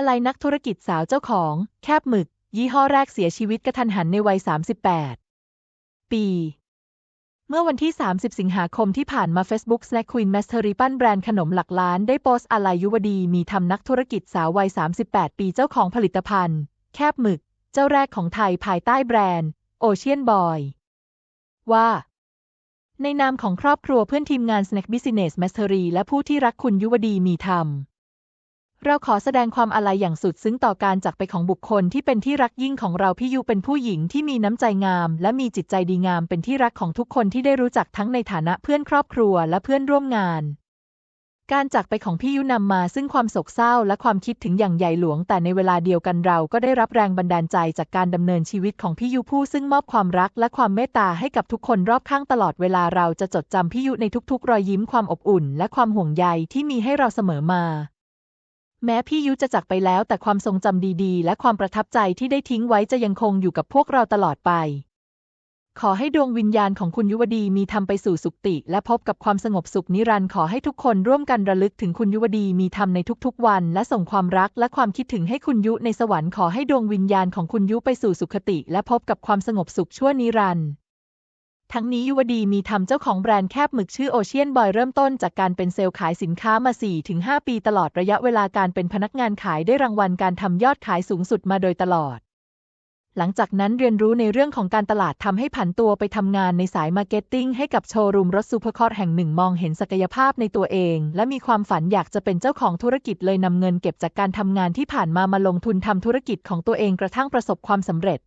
อะไรนักธุรกิจสาวเจ้าของ แคบหมึก ยี่ห้อแรกเสียชีวิตกระทันหันในวัย 38 ปี เมื่อวันที่ 30 สิงหาคมที่ผ่านมา Facebook Snack Queen Mastery ปั้นแบรนด์ขนมหลักล้านได้โพสต์อะไรยุวดีมีทำนักธุรกิจสาววัย 38 ปีเจ้าของผลิตภัณฑ์ แคบหมึก เจ้าแรกของไทยภายใต้แบรนด์ Ocean Boy ว่าในนามของครอบครัวเพื่อนทีมงาน Snack Business Mastery และผู้ที่รักคุณยุวดีมีธรรม เราขอแสดงความอาลัยอย่างสุดซึ้งต่อการจากไปของบุคคลที่เป็นที่รักยิ่งของเราพี่ยุเป็นผู้หญิงที่มีน้ำใจงาม และมีจิตใจดีงามเป็นที่รักของทุกคนที่ได้รู้จักทั้งในฐานะเพื่อนครอบครัวและเพื่อนร่วมงาน การจากไปของพี่ยุนำมาซึ่งความโศกเศร้าและความคิดถึงอย่างใหญ่หลวง แต่ในเวลาเดียวกันเราก็ได้รับแรงบันดาลใจจากการดำเนินชีวิตของพี่ยุผู้ซึ่งมอบความรักและความเมตตาให้กับทุกคนรอบข้างตลอดเวลาเราจะจดจำพี่ยุในทุกๆ รอยยิ้มความอบอุ่น และความห่วงใยที่มีให้เราเสมอมา แม้พี่ยุจะจากไปแล้วแต่ความทรงจำดีๆ และความประทับใจที่ได้ทิ้งไว้จะยังคงอยู่กับพวกเราตลอดไป ขอให้ดวงวิญญาณของคุณยุวดีมีธรรมไปสู่สุคติ และพบกับความสงบสุขนิรันดร์ขอให้ทุกคนร่วมกันระลึกถึงคุณยุวดีมีธรรมในทุกๆ วัน และส่งความรักและความคิดถึงให้คุณยุในสวรรค์ขอให้ดวงวิญญาณของคุณยุไปสู่สุคติ และพบกับความสงบสุขชั่วนิรันดร์ ทั้งนี้ยุวดีมีทำเจ้าของแบรนด์แคบหมึกชื่อโอเชียนบอยเริ่มต้นจากการเป็นเซลล์ขายสินค้ามา 4-5 ปีตลอดระยะเวลาการเป็นพนักงานขายได้รางวัลการทำยอดขายสูงสุดมาโดยตลอด หลังจากนั้นเรียนรู้ในเรื่องของการตลาดทำให้ผันตัวไปทำงานในสายมาร์เก็ตติ้งให้กับโชว์รูมรถซูเปอร์คอร์แห่งหนึ่งมองเห็นศักยภาพในตัวเอง และมีความฝันอยากจะเป็นเจ้าของธุรกิจเลยนำเงินเก็บจากการทำงานที่ผ่านมามาลงทุนทำธุรกิจของตัวเองกระทั่งประสบความสำเร็จ